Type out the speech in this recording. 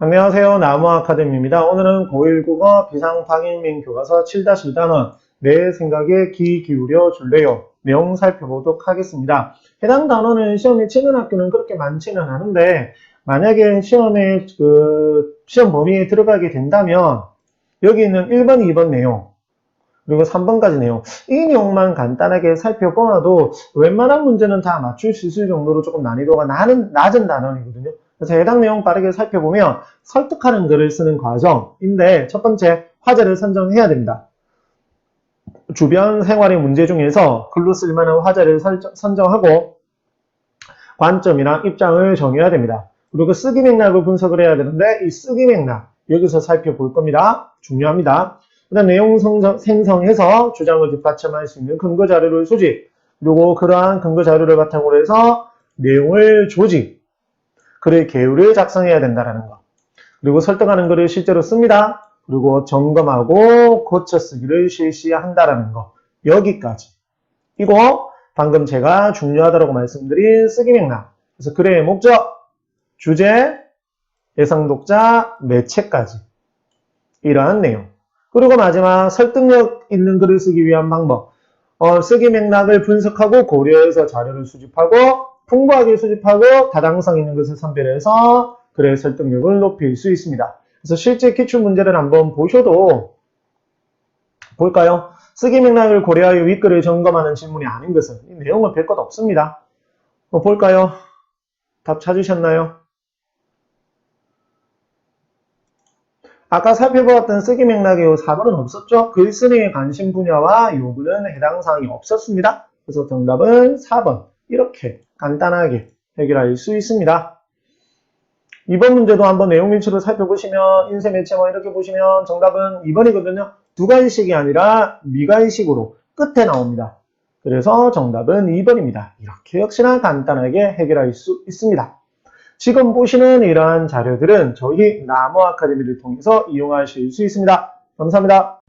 안녕하세요. 나무 아카데미입니다. 오늘은 고1 국어 비상방일민 교과서 7-1단원 내 생각에 귀 기울여 줄래요? 내용 살펴보도록 하겠습니다. 해당 단원은 시험에 치는 학교는 그렇게 많지는 않은데 만약에 시험에 그 시험 범위에 들어가게 된다면 여기 있는 1번, 2번 내용 그리고 3번까지 내용 이 내용만 간단하게 살펴보아도 웬만한 문제는 다 맞출 수 있을 정도로 조금 난이도가 낮은 단원이거든요. 그래서 해당 내용 빠르게 살펴보면 설득하는 글을 쓰는 과정인데 첫 번째 화제를 선정해야 됩니다. 주변 생활의 문제 중에서 글로 쓸만한 화제를 선정하고 관점이나 입장을 정해야 됩니다. 그리고 쓰기 맥락을 분석을 해야 되는데 이 쓰기 맥락 여기서 살펴볼 겁니다. 중요합니다. 그다음 내용 생성해서 주장을 뒷받침할 수 있는 근거 자료를 수집 그리고 그러한 근거 자료를 바탕으로 해서 내용을 조직 글의 개요를 작성해야 된다는 거. 그리고 설득하는 글을 실제로 씁니다. 그리고 점검하고 고쳐 쓰기를 실시한다라는 거. 여기까지. 이거 방금 제가 중요하다고 말씀드린 쓰기 맥락. 그래서 글의 목적, 주제, 예상 독자, 매체까지. 이러한 내용. 그리고 마지막 설득력 있는 글을 쓰기 위한 방법. 어, 쓰기 맥락을 분석하고 고려해서 자료를 수집하고 풍부하게 수집하고 다당성 있는 것을 선별해서 글의 설득력을 높일 수 있습니다. 그래서 실제 기출 문제를 한번 보셔도 볼까요? 쓰기 맥락을 고려하여 윗글을 점검하는 질문이 아닌 것은 이 내용은 별것 없습니다. 어, 볼까요? 답 찾으셨나요? 아까 살펴보았던 쓰기 맥락의 요 4번은 없었죠? 글쓰기의 관심 분야와 요구는 해당 사항이 없었습니다. 그래서 정답은 4번. 이렇게 간단하게 해결할 수 있습니다. 이번 문제도 한번 내용 일치를 살펴보시면 인쇄 매체뭐 이렇게 보시면 정답은 2번이거든요. 두 가지식이 아니라 미가지식으로 끝에 나옵니다. 그래서 정답은 2번입니다. 이렇게 역시나 간단하게 해결할 수 있습니다. 지금 보시는 이러한 자료들은 저희 나무 아카데미를 통해서 이용하실 수 있습니다. 감사합니다.